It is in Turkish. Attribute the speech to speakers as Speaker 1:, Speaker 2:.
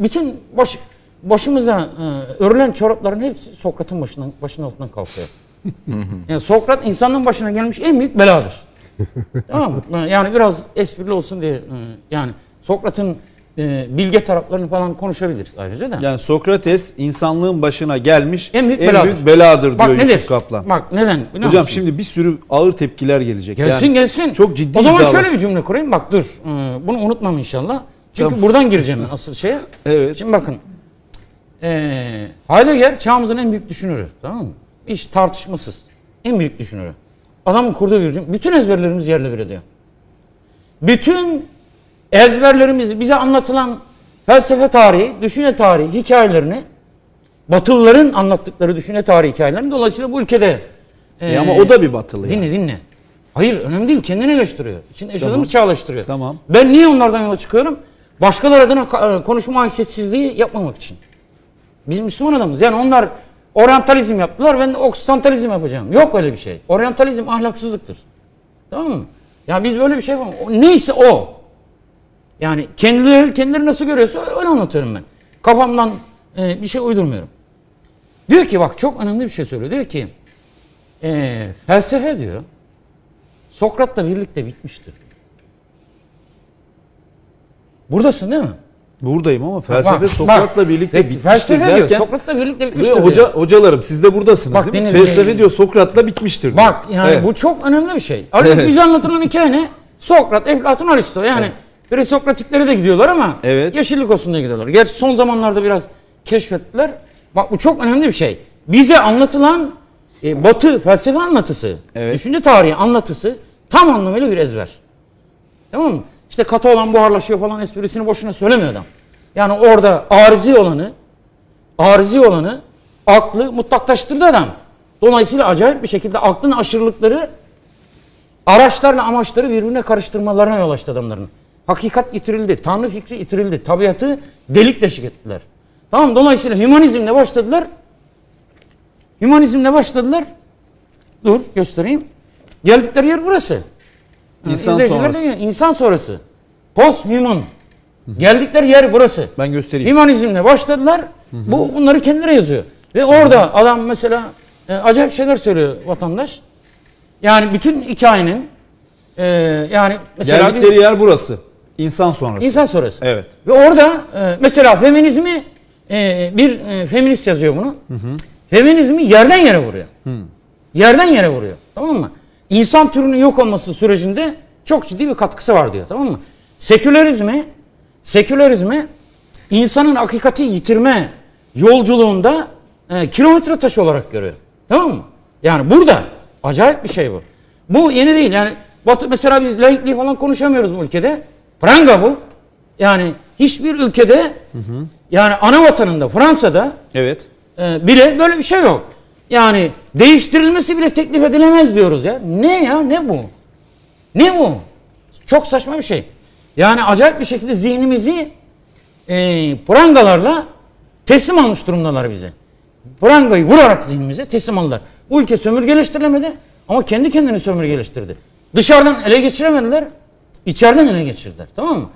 Speaker 1: Bütün baş, başımıza e, örülen çorapların hepsi Sokrat'ın başından, başının altından kalkıyor. yani Sokrat insanın başına gelmiş en büyük beladır. tamam mı? Yani biraz esprili olsun diye e, yani Sokrat'ın e, bilge taraflarını falan konuşabiliriz ayrıca da.
Speaker 2: Yani Sokrates insanlığın başına gelmiş
Speaker 1: En büyük beladır.
Speaker 2: beladır
Speaker 1: Bak
Speaker 2: diyor
Speaker 1: nedir?
Speaker 2: Yusuf Kaplan.
Speaker 1: Bak neden? biliyor
Speaker 2: Hocam
Speaker 1: musun?
Speaker 2: şimdi bir sürü ağır tepkiler gelecek.
Speaker 1: Gelsin
Speaker 2: Yani
Speaker 1: gelsin.
Speaker 2: Çok ciddi
Speaker 1: O zaman şöyle bir cümle kurayım. Bak dur. Ee, Bunu unutmam inşallah. Çünkü
Speaker 2: Tamam.
Speaker 1: buradan gireceğim asıl şeye.
Speaker 2: Evet.
Speaker 1: Şimdi bakın. Ee, Heidegger çağımızın en büyük düşünürü. Tamam mı? Hiç tartışmasız. En büyük düşünürü. Adamın kurduğu bir cümle. Bütün ezberlerimiz yerle bir ediyor. Bütün ezberlerimizi bize anlatılan felsefe tarihi, düşünce tarihi hikayelerini Batılıların anlattıkları düşünce tarihi hikayelerini dolayısıyla bu ülkede
Speaker 2: E ama
Speaker 1: ee,
Speaker 2: o da bir batılı yani.
Speaker 1: Dinle dinle. Hayır önemli değil. Kendini eleştiriyor. İçinde yaşadığımız
Speaker 2: Tamam.
Speaker 1: çağlaştırıyor.
Speaker 2: Tamam.
Speaker 1: Ben niye onlardan yola çıkıyorum? Başkaları adına e, konuşma haysiyetsizliği yapmamak için. Biz Müslüman adamız. Yani onlar oryantalizm yaptılar. Ben de oksidantalizm yapacağım. Yok öyle bir şey. Oryantalizm ahlaksızlıktır. Tamam mı? Ya biz böyle bir şey yapalım. Neyse o. Yani kendileri kendileri nasıl görüyorsa öyle anlatıyorum ben. Kafamdan e, bir şey uydurmuyorum. Diyor ki bak çok önemli bir şey söylüyor. Diyor ki e, felsefe diyor Sokrat'la birlikte bitmiştir. Buradasın değil mi?
Speaker 2: Buradayım ama felsefe
Speaker 1: Bak,
Speaker 2: Sokrat'la
Speaker 1: bak.
Speaker 2: birlikte
Speaker 1: Peki,
Speaker 2: bitmiştir
Speaker 1: felsefe
Speaker 2: derken
Speaker 1: diyor Sokrat'la birlikte
Speaker 2: Ve
Speaker 1: bitmiştir.
Speaker 2: hoca,
Speaker 1: diyor.
Speaker 2: hocalarım siz de buradasınız
Speaker 1: Bak,
Speaker 2: değil mi? Felsefe
Speaker 1: dinle.
Speaker 2: diyor Sokrat'la bitmiştir diyor.
Speaker 1: Bak yani
Speaker 2: Evet.
Speaker 1: bu çok önemli bir şey.
Speaker 2: Evet.
Speaker 1: bize anlatılan hikaye ne? Sokrat, Eflatun, Aristo. Yani presokratiklere de gidiyorlar ama
Speaker 2: Evet.
Speaker 1: yeşillik olsun diye gidiyorlar. Gerçi son zamanlarda biraz keşfettiler. Bak bu çok önemli bir şey. Bize anlatılan e, batı felsefe anlatısı,
Speaker 2: Evet.
Speaker 1: düşünce tarihi anlatısı tam anlamıyla bir ezber. Tamam mı? İşte katı olan buharlaşıyor falan esprisini boşuna söylemiyor adam. Yani orada arizi olanı, arizi olanı aklı mutlaklaştırdı adam. Dolayısıyla acayip bir şekilde aklın aşırılıkları araçlarla amaçları birbirine karıştırmalarına yol açtı adamların. Hakikat yitirildi, tanrı fikri yitirildi, tabiatı delik deşik ettiler. Tamam dolayısıyla hümanizmle başladılar. Hümanizmle başladılar. Dur göstereyim. Geldikleri yer burası.
Speaker 2: İnsan sonrası.
Speaker 1: diyor, İnsan sonrası. Post human. Geldikleri yer burası.
Speaker 2: Ben göstereyim.
Speaker 1: Hümanizmle başladılar. Bu bunları kendileri yazıyor. Ve orada adam mesela e, acayip şeyler söylüyor vatandaş. Yani bütün hikayenin e, yani mesela bir
Speaker 2: Geldikleri yer burası. İnsan sonrası.
Speaker 1: insan sonrası.
Speaker 2: Evet.
Speaker 1: Ve orada e, mesela feminizmi e, bir e, feminist yazıyor bunu. Feminizmi yerden yere vuruyor. Yerden yere vuruyor. Tamam mı? İnsan türünün yok olması sürecinde çok ciddi bir katkısı var diyor. Tamam mı? Sekülerizmi sekülerizmi insanın hakikati yitirme yolculuğunda e, kilometre taşı olarak görüyor. Tamam mı? Yani burada acayip bir şey bu. Bu yeni değil. Yani Batı mesela biz laikliği falan konuşamıyoruz bu ülkede. Pranga bu. Yani hiçbir ülkede yani ana vatanında Fransa'da
Speaker 2: Evet.
Speaker 1: e, bile böyle bir şey yok. Yani değiştirilmesi bile teklif edilemez diyoruz ya. Ne ya ne bu? Ne bu? Çok saçma bir şey. Yani acayip bir şekilde zihnimizi e, prangalarla teslim almış durumdalar bize. Prangayı vurarak zihnimize teslim aldılar. Bu ülke sömürgeleştirilemedi ama kendi kendini sömürgeleştirdi. Dışarıdan ele geçiremediler, içeriden ele geçirdiler. Tamam mı?